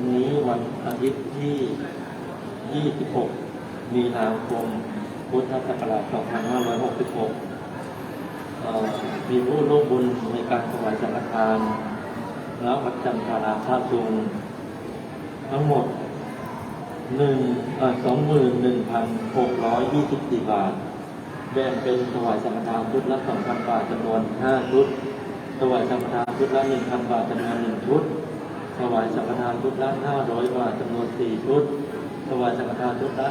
วันนี้วันอาทิตย์ที่ 26 มีนาคม พุทธศักราช 2566เอ่อมีผู้ร่วมบุญในการถวายสังฆทานแล้ววัดจันทราท่าซุงทั้งหมดหนึ่งสองหมื่นหนึ่งพันหกร้อยยี่สิบสี่บาท แบ่งเป็นถวายสังฆทานชุดละสองพันบาทจำนวนห้าชุด ถวายสังฆทานชุดละหนึ่งพันบาทจำนวนหนึ่งชุด ถวายสังฆทานชุดละห้าร้อยบาทจำนวนสี่ชุด ถวายสังฆทานชุดละ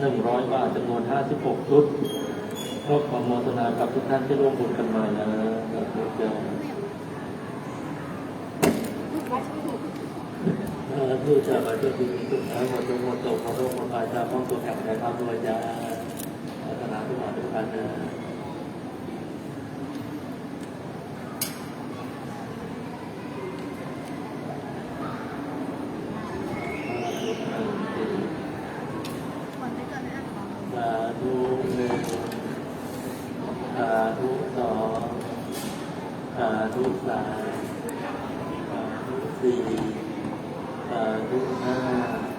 หนึ่งร้อยบาทจำนวนห้าสิบหกชุดครอบขอโมทนากับทุกท่านที่ร่วมบุญกันมานะสาธุเจ้าเออผู้จะมาช่วยดีสุดท้ายหมดจงหมดตกหมดโรคหมดภัยจากความสุขแห่งในความรวยจะพัฒนาทุกวันทุกวันนะ สาธุหนึ่งสาธุสองสา ธุสามสาธุสี่สาธุห้า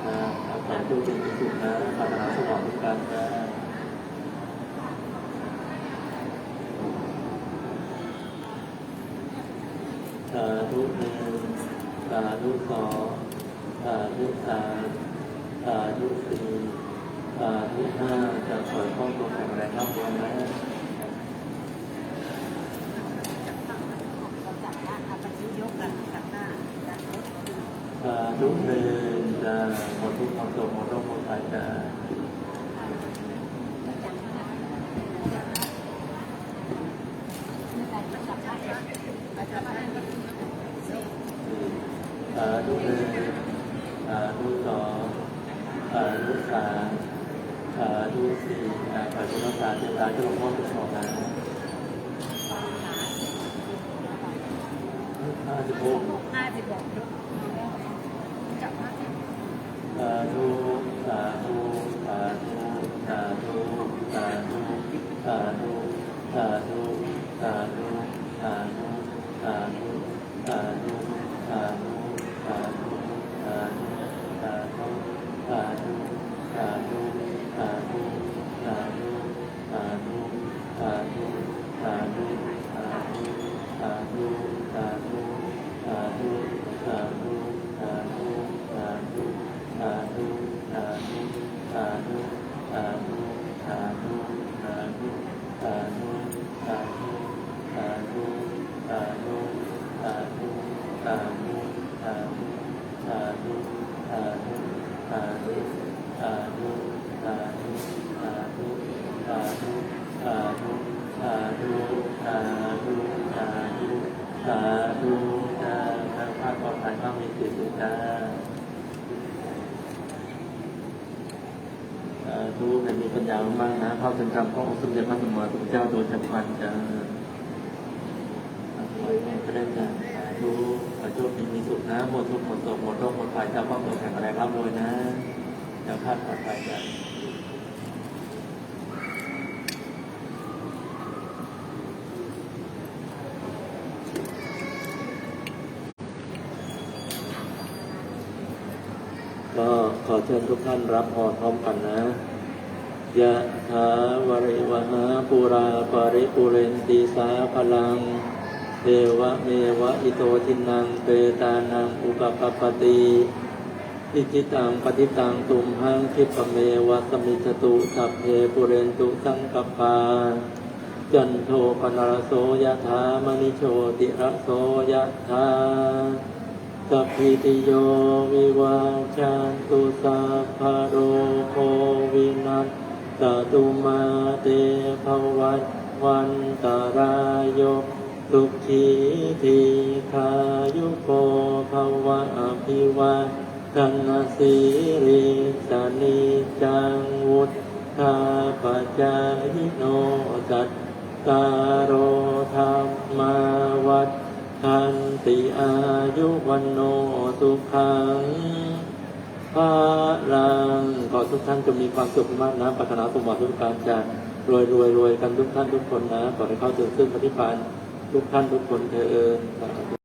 นะสาธุเป็นที่สุดนะปัญหาสมองทุกการนะสาธุหนึ่งสาธุสองสาธุสามสาธุสี่สาธุห้าจะสวยข้องตัวแข็งแรงครับผมนะ สา ธุหนึ่งจะหมดทุกความโศกหมดโรคหมดภัยจะสาธุหนึ่งสาธุสองสาธุสามสาธุสี่อ่าขอให้คุณรักษาเจ้าตาเจ้าหลวงพ่อทุกของนะห้าสิบหกสาธุาธุสาธุสาธุสาธุ สาธุจะทางภาคปลอดภัยมากมีสิทธิ์จ้าสาธุให้มีปัญญามากนะเข้าถึงธรรมขององค์สมเด็จพระสัมมาสัมพุทธเจ้าโดยฉับพลันจะขอให้พระเดชจ้าสาธุขอโชคดีมีสุขนะหมดทุกข์หมดโศกหมดโรคหมดภัยเจ้าความสุขแข็งแรงร่ำรวยนะเจ้าพลาดปลอดภัยจ้า ก็ขอเชิญทุกท่านรับพรพร้อมกันนะยะถาวริวหาปุราปาริปุเรนติสาพลังเทวะเมวะอิโตทินังเปตานังอุปปปปติอิจิตังปฏิตังตุมหังคิปเมวะสมิจตุสัพเพปุเรนตุสังกปปาจันโทปนรโสยะถามณิโชติระโสยะถา สัพพิติโยวิวาจันตุสัพพโรโควินัสสตุมาเตภวัตวันตารายโยสุขีทีขายุโกภวะอภิวาทันสีริสานิจังวุฒาปัจจายโนจัตตารโธรรมาวัฏ ทันติอายุวันโนสุขังพาลังขอทุกท่านจงมีความสุขมากนะปรารถนาสมหวังทุกการจะรวยรวยรวยกันทุกท่านทุกคนนะขอให้เข้าถึงซึ่งปฏิพันธ์ทุกท่านทุกคนเถิด